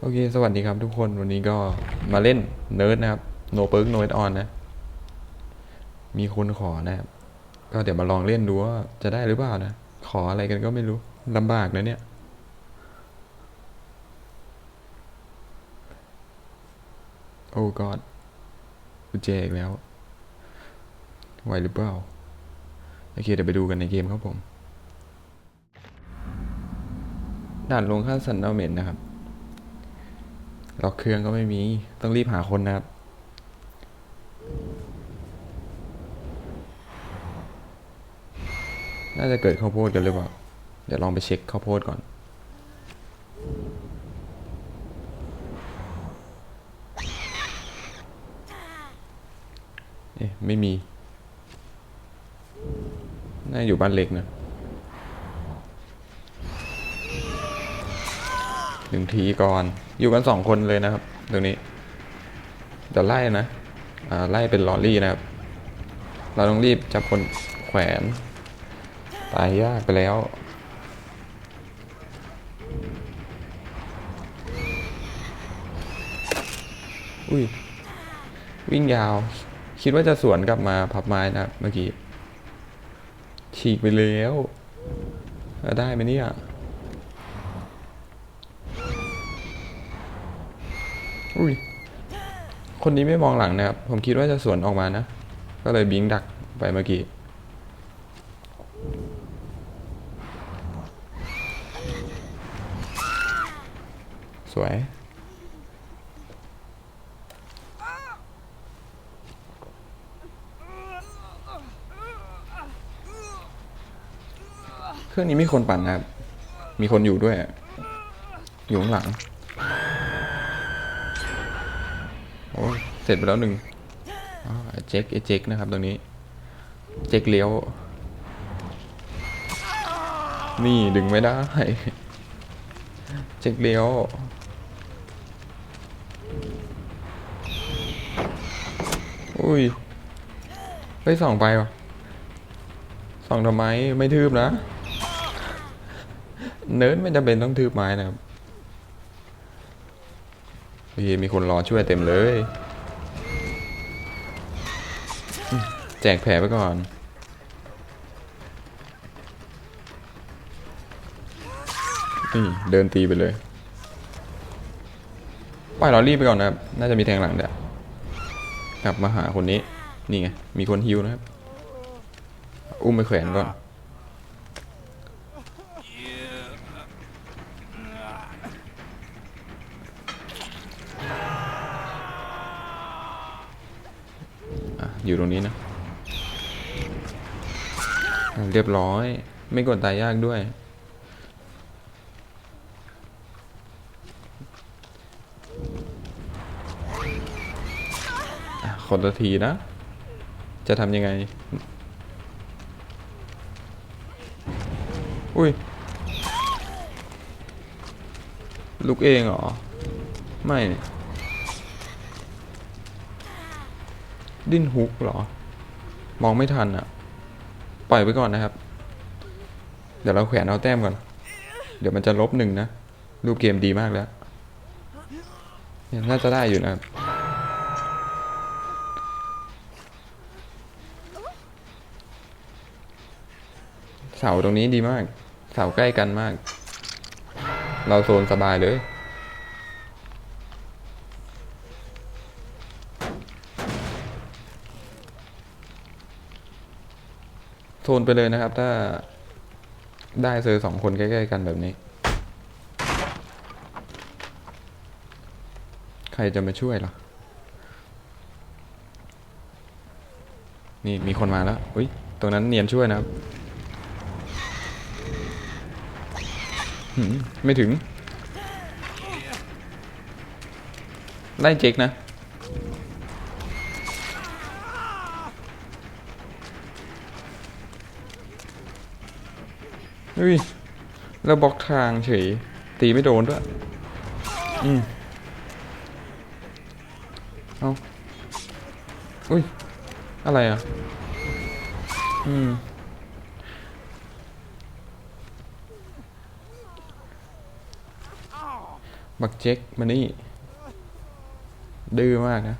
โอเค สวัสดีครับทุกคน วันนี้ก็มาเล่นเนิร์ดนะครับ no perk no add on นนะ มีคนขอนะครับ ก็เดี๋ยวมาลองเล่นดูว่าจะได้หรือเปล่านะ ขออะไรกันก็ไม่รู้ลำบากนะเนี่ย โอ้กอดกุญแจอีกแล้ว ไหวหรือเปล่า โอเค เดี๋ยวไปดูกันในเกมครับผม ด่านลงค่าสันดาเมนนะครับ ล็อกเครื่องก็ไม่มี ต้องรีบหาคนนะครับ น่าจะเกิดข้าวโพดกันหรือเปล่า เดี๋ยวลองไปเช็คข้าวโพดก่อนเอ๊ะไม่มี น่าอยู่บ้านเล็กนะหนึ่งทีก่อน อยู่กันสองคนเลยนะครับ ตรงนี้เดี๋ยวไล่นะอ่าไล่เป็นลอรี่นะครับ เราต้องรีบจับคนแขวนตายยากไปแล้ว อุ้ย วิ่งยาว คิดว่าจะสวนกลับมาพับไม้นะครับเมื่อกี้ ฉีกไปแล้วแล้วได้ไหมเนี่ย อุ้ย คนนี้ไม่มองหลังนะครับ ผมคิดว่าจะสวนออกมานะ ก็เลยบิงดักไปเมื่อกี้ สวย เครื่องนี้มีคนปั่นนะครับ มีคนอยู่ด้วย อยู่ข้างหลัง อ้เสร็จไปแล้วหนึ่งเจ๊กไอ้เจ๊กนะครับตรงนี้ เจ๊กเลี้ยว นี่ดึงไม่ได้ เจ๊กเลี้ยวอุ้ยเฮ้ยส่องไปวะส่องทำไมไม่ทืบนะ เนิร์ดไม่จำเป็นต้องทืบไม้นะครับ พี่มีคนรอช่วยเต็มเลย แจกแผลไปก่อนนี่เดินตีไปเลยปล่อยลอรี่ไปก่อนนะครับ น่าจะมีแทงหลังเดี๋ยวกลับมาหาคนนี้ นี่ไง มีคนฮิวนะครับ อุ้มไปแขวนก่อน อยู่ตรงนี้นะ เรียบร้อย ไม่กดตายยากด้วย ขอะคนละทีนะ จะทำยังไง อุ้ย ลุกเองเหรอ ไม่ ดิ้นฮุกเหรอ มองไม่ทันอะปล่อยไว้ก่อนนะครับ เดี๋ยวเราแขวนเอาแต้มก่อน เดี๋ยวมันจะลบหนึ่งนะ รูปเกมดีมากแล้วเนี่ยน่าจะได้อยู่นะครับเสาตรงนี้ดีมาก เสาใกล้กันมาก เราโซนสบายเลย โซนไปเลยนะครับ ถ้าได้เซอร์สองคนใกล้ๆกันแบบนี้ ใครจะมาช่วยล่ะ นี่มีคนมาแล้วอุ้ยตรงนั้นเนียนช่วยนะครับหืมไม่ถึง ไล่เจ๊กนะ อุ้ยแล้วบล็อกทางเฉย ตีไม่โดนด้วย อืมเอาอุ้ย อะไรอะ อืม บักเจ็กมานี่ ดื้อมากนะ ป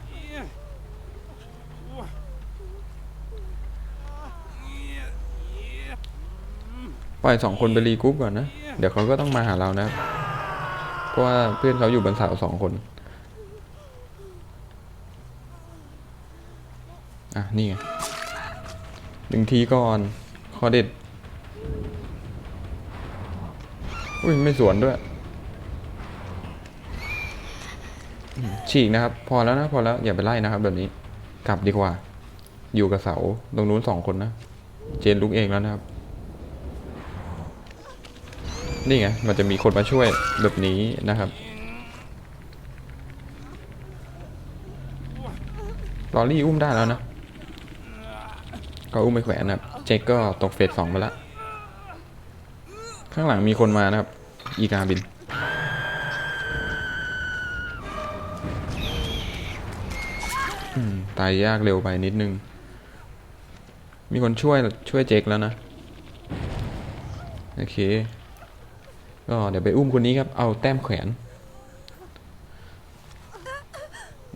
ล่อยสองคนไปรีกรุ๊ปก่อนนะ เดี๋ยวเขาก็ต้องมาหาเรานะ เพราะว่าเพื่อนเขาอยู่บนเสาสองคนอะนี่ไงหนึ่งทีก่อนคอเด็ดอุ้ยไม่สวนด้วย ฉีกนะครับ พอแล้วนะ พอแล้วอย่าไปไล่นะครับ แบบนี้ กลับดีกว่า อยู่กับเสาตรงนู้นสองคนนะ เจนลุกเองแล้วนะครับ นี่ไง มันจะมีคนมาช่วยแบบนี้นะครับลอรี่อุ้มได้แล้วนะ ก็อุ้มไปแขวนนะครับ เจคก็ตกเฟสสองไปล้วข้างหลังมีคนมานะครับ อีกาบิน ตายยากเร็วไปนิดนึง มีคนช่วยช่วยเจคแล้วนะ โอเค ก็เดี๋ยวไปอุ้มคนนี้ครับ เอาแต้มแขวน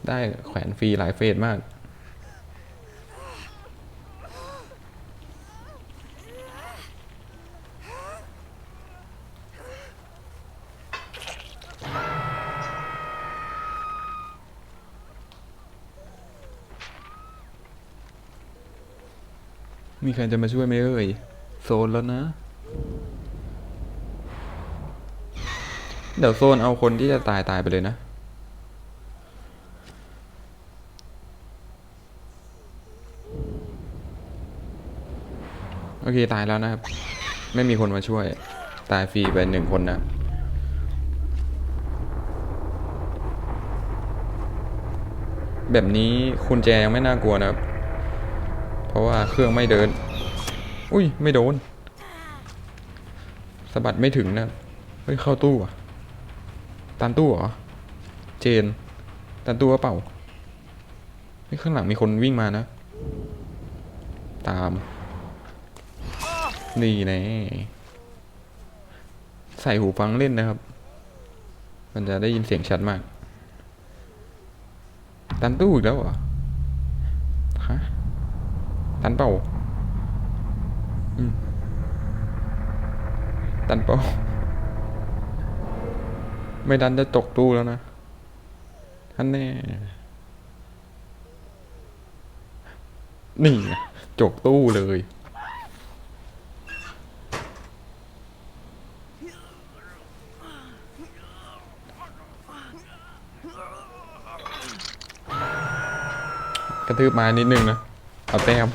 ได้แขวนฟรีหลายเฟสมาก มีใครจะมาช่วยไหมเอ่ย โซนแล้วนะ เดี๋ยวโซนเอาคนที่จะตายตายไปเลยนะ โอเค ตายแล้วนะครับ ไม่มีคนมาช่วย ตายฟรีไปหนึ่งคนนะแบบนี้คุณแจยังไม่น่ากลัวนะครับ เพราะว่าเครื่องไม่เดิน อุ้ย ไม่โดนสะบัดไม่ถึงนะ เฮ้ย เข้าตู้อะ ตันตู้เหรอ เจน ตันตู้เปล่าเฮ้ยข้างหลังมีคนวิ่งมานะ ตาม นี่แน่ใส่หูฟังเล่นนะครับ มันจะได้ยินเสียงชัดมาก ตันตู้อีกแล้วเหรอ ฮะ ตันเป่า อืม ตันเป่า ไม่ดันจะตกตู้แล้วนะท่านแน่ นี่จกตู้เลย กระทืบมานิดนึงนะ เอาแต้ม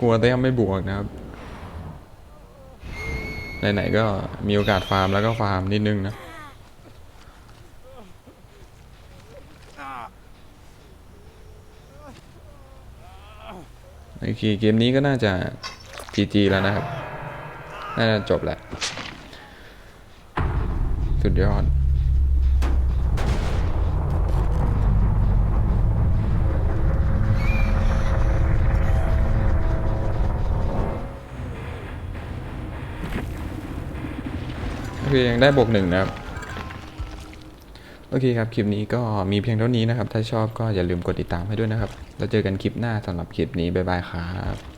กลัวแต้มไม่บวกนะครับ ไหนๆก็มีโอกาสฟาร์มแล้วก็ฟาร์มนิดนึงนะโอเคเกมนี้ก็น่าจะ GG แล้วนะครับ น่าจะจบแหละสุดยอด โอยังได้บวกหนึ่งนะครับ โอเคครับ คลิปนี้ก็มีเพียงเท่านี้นะครับ ถ้าชอบก็อย่าลืมกดติดตามให้ด้วยนะครับ แล้วเจอกันคลิปหน้าสำหรับคลิปนี้ บ๊ายบายครับ